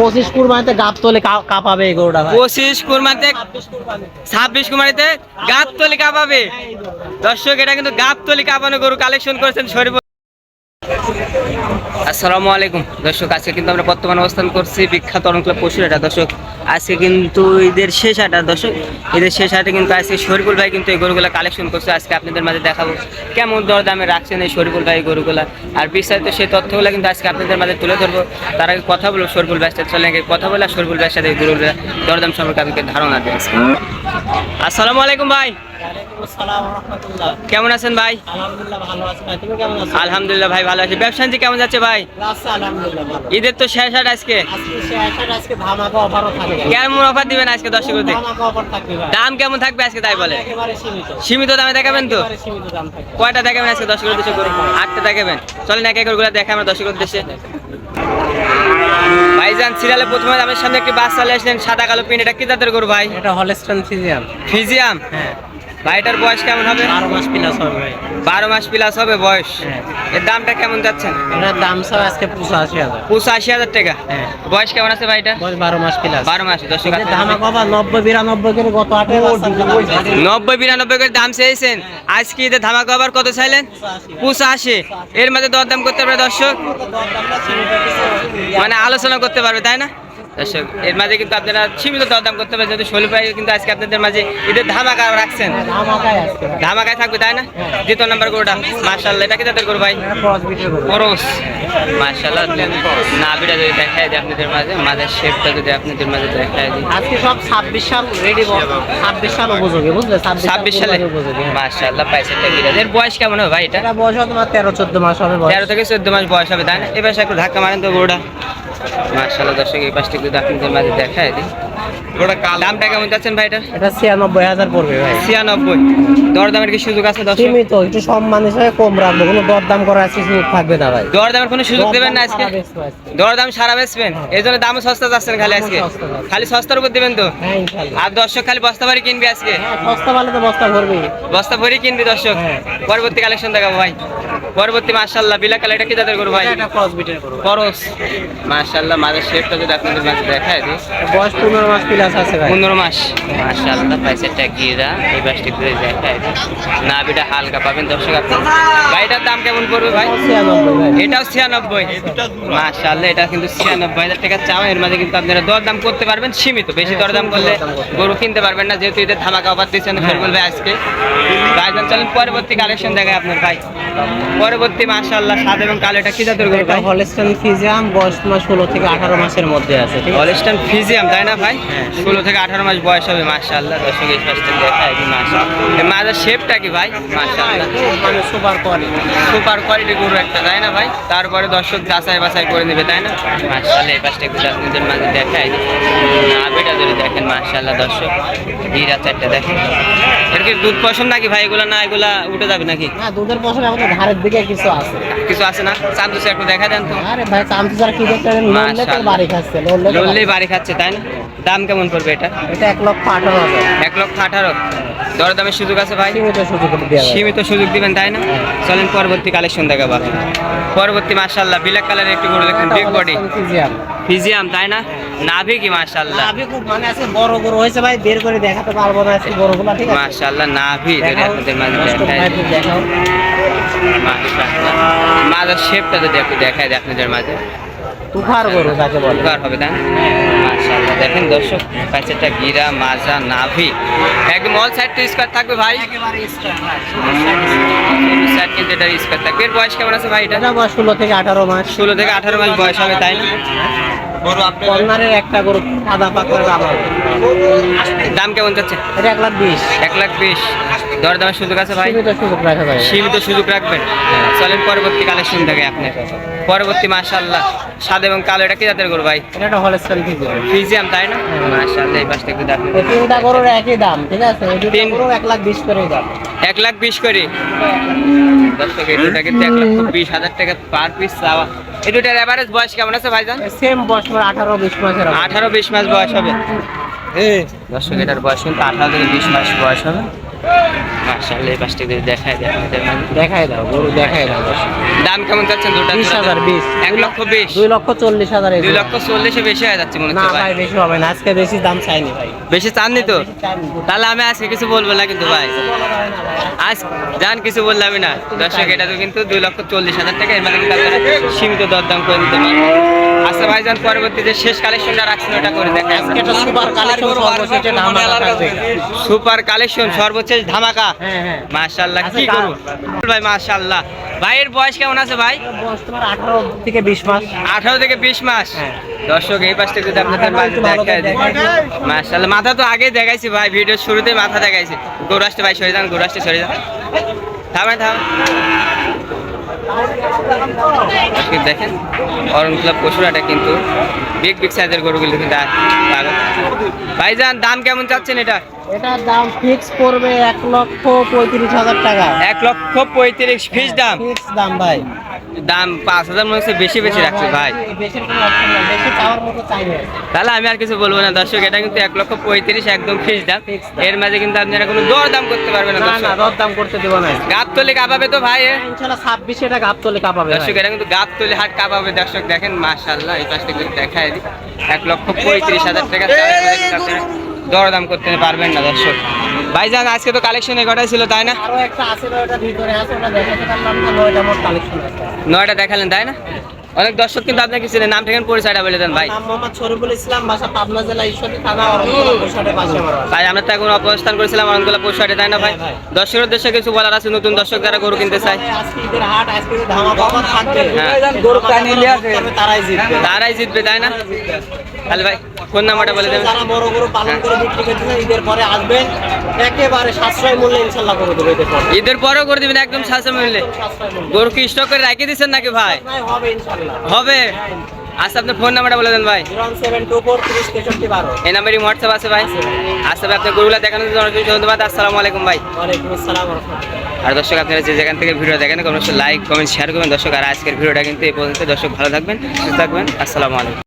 পঁচিশ কুরবানিতে গাপ তোলে কাঁপাবে এই গরুটা পঁচিশ কুরমাতে ছাব্বিশ কুরমানিতে গাপ তলি কাঁপাবে দর্শক এটা কিন্তু গাপ তলি কাঁপানো গরু। কালেকশন করেছেন শরীফ আসসালামু আলাইকুম। দর্শক আজকে কিন্তু আমরা বর্তমান অবস্থান করছি বিখ্যাত অরণ ক্লাব পশুর হাটা। দর্শক আজকে কিন্তু ঈদের শেষ হাটা। দর্শক ঈদের শেষ হাটে কিন্তু আজকে শরীফুল ভাই কিন্তু এই গরুগুলা কালেকশন করছে। আজকে আপনাদের মাঝে দেখাবো কেমন দর দামে রাখছেন এই শরীফুল ভাই গরুগুলা। আর বিস্তারিত সেই তথ্যগুলো কিন্তু আজকে আপনাদের মাঝে তুলে ধরবো। তার আগে কথা বলব শরীফুল ভাইয়ের সাথে। চলে কথা বলে আর শরীফুল ভাইয়ের সাথে গরুগুলা দরদাম সম্পর্কে আপনাকে ধারণা দেয় আজকে। আসসালামু আলাইকুম ভাই। কেমন আছেন ভাই? আলহামদুলিল্লাহ ভাই তুমি কেমন আছো? আলহামদুলিল্লাহ ভাই ভালো আছি। ব্যবসা কেমন যাচ্ছে ভাই? ঈদের তো শেষ হাট আজকে? কেমন অফার দিবেন আজকে ভাই। দাম কেমন থাকবে আজকে তাই বলে? সীমিত। সীমিত দামে দেখাবেন তো? কয়টা দেখাবেন আজকে দর্শকের উদ্দেশ্যে আটটা দেখাবেন। চলেন এক একরগুলা দেখা আমরা দর্শকের উদ্দেশ্যে। ভাইজান সিরিয়ালে প্রথমে আমার সামনে একটি বাস চালিয়ে আসলেন সাদা কালো পিন এটা কি জাতের গরু ভাই? এটা হলস্টন ফিজিয়াম। ফিজিয়াম? হ্যাঁ। ভাইটার বয়স কেমন হবে? বারো মাস প্লাস হবে ভাই। বারো মাস প্লাস হবে বয়স? হ্যাঁ। এর দামটা কেমন যাচ্ছেন? এটার দাম সব আজকে পঁচাশি হাজার। পঁচাশি হাজার টাকা। হ্যাঁ। বয়স কেমন আছে ভাইটা বারো মাস প্লাস বারো মাস দর্শক আপনারা- ধামাকা অফার নব্বই বিরানব্বই করে গত আটে নব্বই বিরানব্বই করে দাম চেয়েছেন আজকে ঈদের ধামাকা আবার কত চাইলেন? পঁচাশি। এর মধ্যে দরদাম করতে পারবে দর্শক? মানে আলোচনা করতে পারবে তাই না? দর্শক এর মাঝে কিন্তু আপনারা সীমিত দরদাম করতে পারবেন যেহেতু কিন্তু আজকে আপনাদের মাঝে ঈদের ধামাকা রাখছেন। ধামাকায় ভাই। ধামাকায় থাকবে তাই না? দ্বিতীয় নাম্বার গরুটা মার্শাল্লাহ এটা কি তাদের গরু ভাই? মার্শাল্লাহ যদি দেখায় দিই আপনাদের মাঝে মাঝের শেপটা যদি আপনাদের মাঝে দেখায় দিই। আজকে সব ছাব্বিশ সাল রেডি ছাব্বিশ সাল উপযোগী বুঝলে? ছাব্বিশ সালে উপযোগী হ্যাঁ। মার্শাল্লাহ এর বয়স কেমন হবে ভাই এটা? বয়স হয় তোমার তেরো চোদ্দ মাস হবে তেরো থেকে চোদ্দ মাস বয়স হবে তাই না? এবার একটু ধাক্কা মারেন তো গরুটা। মার্শাল্লাহ দর্শক এই পাশটা আপনাদের মাঝে দেখায় দিই। দামটা কেমন যাচ্ছেন ভাই এটা? এটা ছিয়ানব্বই হাজার পড়বে ভাই। ছিয়ানব্বই। দরদামের কি সুযোগ আছে দর্শক? সীমিত একটু সম্মান হিসাবে কম রাখব কোনো দরদাম করার আজকে সুযোগ থাকবে না ভাই। দরদামের কোনো সুযোগ দেবেন না আজকে? দরদাম সারা বেচবেন? এই জন্য দামও সস্তা যাচ্ছেন খালি আজকে। খালি সস্তার উপর দেবেন তো? হ্যাঁ আর দর্শক খালি বস্তা ভরি কিনবি আজকে? হ্যাঁ সস্তা ভালো তো বস্তা ভরবে বস্তা ভরি কিনবি দর্শক? হ্যাঁ। পরবর্তী কালেকশন দেখাবো ভাই। পরবর্তী মার্শাল্লাহ বিলা কালার এটা কি তাদের করব ভাই? এটা ক্রস বিটের করস মাঝের শেপটা যদি আপনাদের মাঝে দেখায় দিই। বয়স পনেরো মাস প্লাস আছে ভাই। পনেরো মাস। মার্শাল্লাহ পাইসেরটা গিরা এই বাসটি করে দেখায় দিই। নাভিটা হালকা পাবেন দর্শক আপনি। ভাইটার দাম কেমন পড়বে ভাই? ভাই। এটাও ছিয়ানব্বই। মার্শাল্লাহ এটা কিন্তু ছিয়ানব্বই। হাজার টাকা চাওয়া এর মাঝে কিন্তু আপনারা দর দাম করতে পারবেন সীমিত। বেশি দরদাম করলে গরু কিনতে পারবেন না যেহেতু এদের ধামাকা অফার দিচ্ছেন ফেরবল ভাই আজকে। ভাইজান চলেন পরবর্তী কালেকশন দেখায় আপনার ভাই। পরবর্তী মার্শাল্লাহ সাদ এবং কালো এটা কি জাতের গরু এটা ভাই? হলস্টন ফিজিয়াম বয়স মাস ষোলো থেকে আঠারো মাসের মধ্যে আছে ঠিক আছে? হলিস্টান ফিজিয়াম তাই না ভাই? হ্যাঁ। ষোলো থেকে আঠারো মাস বয়স হবে মার্শাল্লাহ দর্শক এই পাশটা দেখায় কি মার্শাল্লাহ মাঝের শেপটা কি ভাই? মার্শাল্লাহ মানে সুপার কোয়ালিটি সুপার কোয়ালিটি গরু একটা তাই না ভাই? তারপরে দর্শক যাচাই বাছাই করে নেবে তাই না? মার্শাল্লাহ এই পাশটা একটু আপনাদের মাঝে দেখাই। নাভিটা যদি দেখেন মার্শাল্লাহ দর্শক। হিরা চারটা দেখেন। এর কি দুধ পছন্দ নাকি ভাই? এগুলো না এগুলা উঠে যাবে নাকি? হ্যাঁ দুধের পশম আমাদের ধারের দিকে কিছু আছে। কিছু আছে না? চান্দুসে একটু দেখা দেন তো। আরে ভাই চামচি যারা কি দেখতে লড়লে তো বাড়ি খাচ্ছে লড়লে বাড়ি। খাচ্ছে তাই না? দাম কেমন পড়বে এটা? এটা এক লক্ষ আঠারো এক লক্ষ আঠারো। দরদামের সুযোগ আছে ভাই? সীমিত সুযোগ দিবেন তাই না? চলেন পরবর্তী কালেকশন দেখাবো পরবর্তী মার্শাল্লাহ ব্ল্যাক কালারের একটি গরু দেখুন বিগ বডি ফিজিয়াম। ফিজিয়াম তাই না? নাভি কি মার্শাল্লাহ নাভি খুব মানে আছে বড় গরু হয়েছে ভাই বের করে দেখাতে পারব না আজকে বড়গুলা ঠিক আছে? মার্শাল্লাহ নাভি যদি আপনাদের মাঝে দেখাও। মার্শাল্লাহ মাঝের শেপটা যদি একটু দেখায় দেয় আপনাদের মাঝে। তুফার গরু যাকে বলে। উপকার হবে না? মার্শাল্লাহ দেখেন দর্শক প্যাচেরটা গিরা মাজা নাভি। একদম অল সাইড তো স্কোয়ার থাকবে ভাই। সাইড কিন্তু এটা স্কোয়ার থাকবে। এর বয়স কেমন আছে ভাই এটা? এটা বয়স ষোলো থেকে আঠারো মাস। ষোলো থেকে আঠারো মাস বয়স হবে তাই না? কর্নারের একটা গরু দাম কেমন যাচ্ছে? এটা এক লাখ বিশ। এক লাখ বিশ। সুযোগ আছে ভাই? সুযোগ রাখা যাবে সীমিত সুযোগ রাখবেন। চলেন পরবর্তী কালেকশন থেকে আপনার পরবর্তী মাশাল্লাহ সাদা এবং কালো এটা কি জাতের গরু ভাই? এটা হলস্টাইন ফিজিয়াম ফিজিয়াম তাই না? মাশাল্লাহ এই পাশটা একটু দেখেন। তিনটা গরুর একই দাম ঠিক আছে? এই দুটো গরু এক লাখ বিশ করে দাম। এক লাখ বিশ করে। দর্শক এই দুটা কিন্তু এক লাখ বিশ হাজার টাকা পার পিস চাওয়া। এই দুটার অ্যাভারেজ বয়স কেমন আছে ভাইজান? সেম বয়স আঠারো বিশ মাস আঠারো বিশ মাস বয়স হবে। দর্শক এটার বয়স কিন্তু আঠারো থেকে বিশ মাস বয়স হবে। এই পাশটা যদি দেখায় দেয় আমাদের মাঝে। দেখাই দাও গরু দেখাই দাও দাম কেমন চাচ্ছেন দুটা বিশ হাজার বিশ। এক লক্ষ বিশ। দুই লক্ষ চল্লিশ হাজার দুই লক্ষ চল্লিশে বেশি হয়ে যাচ্ছে মনে না হচ্ছে ভাই। ভাই বেশি হবে না আজকে বেশি দাম চাইনি ভাই। বেশি চাননি তো? তাহলে আমি আজকে কিছু বলব না কিন্তু ভাই। আজ জান কিছু বললামই না। দর্শক এটা তো কিন্তু দুই লক্ষ চল্লিশ হাজার টাকা এর মানে কিন্তু আপনারা সীমিত দরদাম করে দিতে পারেন আচ্ছা ভাইজান পরবর্তীতে শেষ কালেকশনটা রাখছেন ওটা করে দেখেন সুপার কালেকশন সর্বশেষ ধামাকা সুপার কালেকশন সর্বশেষ ধামাকা। হ্যাঁ হ্যাঁ। মাশাআল্লাহ আচ্ছা, কি কার? করব ভাই মাশাআল্লাহ। ভাইয়ের বয়স কেমন আছে ভাই? বয়স তোমার আঠারো থেকে বিশ মাস। আঠারো থেকে বিশ মাস। হ্যাঁ। দর্শক এই পাশটা যদি আপনাদের মাশাআল্লাহ মাথা তো আগে দেখাইছি ভাই ভিডিওর শুরুতেই মাথা দেখাইছি। গৌরাষ্টে ভাই সরে যান গৌরাষ্টে সরে যান। থামেন আজকে দেখেন অরণ ক্লাব পশুরাটা কিন্তু বিগ বিগ সাইজের গরুগুলো কিন্তু। ভাইজান দাম কেমন চাচ্ছেন এটা? এটার দাম ফিক্স পড়বে এক লক্ষ পঁয়ত্রিশ হাজার টাকা। এক লক্ষ পঁয়ত্রিশ ফিক্স দাম? ফিক্স দাম ভাই। দাম পাঁচ হাজার মনে হচ্ছে বেশি বেশি রাখছে ভাই। তাহলে আমি আর কিছু বলব না দর্শক এটা কিন্তু এক লক্ষ পঁয়ত্রিশ একদম ফিস দাম। এর মাঝে কিন্তু আপনারা কোনো দর দাম করতে পারবেন না দর দাম করতে দেবো না। গাপ তলে কাঁপাবে তো ভাই? ইনশাল্লাহ ছাব্বিশে টাকা আপতলে কাপাবে দর্শক এটা কিন্তু গাপ তলে হাট কাঁপাবে। দর্শক দেখেন মাশাল্লাহ এই পাশটা কিন্তু দেখায় দিই। এক লক্ষ পঁয়ত্রিশ হাজার টাকা আপনারা দরদাম করতে পারবেন না দর্শক। ভাইজান আজকে তো কালেকশন এগারোটাই ছিল তাই না? আরও একটা আছে ওটা ভিতরে আছে ওটা দেখাতে পারলাম না নয়টা মোট কালেকশন আছে। নয়টা দেখালেন তাই না? অনেক দর্শক কিন্তু আপনাকে চিনেন নাম ঠিকান পরিচয়টা বলে দেন ভাই। নাম মোহাম্মদ শরীফুল ইসলাম বাসা পাবনা জেলা ঈশ্বরী থানা পাশে আমার ভাই আমরা তো এখন অবস্থান করেছিলাম অরণগুলা পৌষাটে তাই না ভাই? হ্যাঁ, দর্শকের উদ্দেশ্যে কিছু বলার আছে নতুন দর্শক যারা গরু কিনতে চায়? আজকে ঈদের হাট আজকে ধামাকা অফার থাকবে। হ্যাঁ। গরু তবে তারাই জিতবে। তারাই জিতবে তাই না? তাহলে ভাই ফোন নাম্বারটা বলে দেবেন? যারা বড় গরু পালন করে বিক্রি করতেছে ঈদের পরে আসবেন একেবারে সাশ্রয় মূল্যে ইনশাল্লাহ করে দেবে ঈদের পরে। ঈদের পরেও করে দিবেন একদম সাথে সাশ্রয় মূল্যে। গরু কি স্টক করে রেখে দিচ্ছেন নাকি ভাই? হবে ইনশাল্লাহ। হবে? আচ্ছা আপনার ফোন নাম্বারটা বলে দেন ভাই। এই নাম্বারই হোয়াটসঅ্যাপ আছে ভাই। আচ্ছা ভাই আপনার গরুগুলা দেখানোর জন্য ধন্যবাদ। আসসালামু আলাইকুম ভাই। আর দর্শক আপনারা যে যেখান থেকে ভিডিও দেখেন অবশ্যই লাইক কমেন্ট শেয়ার করবেন। দর্শক আর আজকের ভিডিওটা কিন্তু এই পর্যন্ত। দর্শক ভালো থাকবেন সুস্থ থাকবেন। আসসালামু আলাইকুম।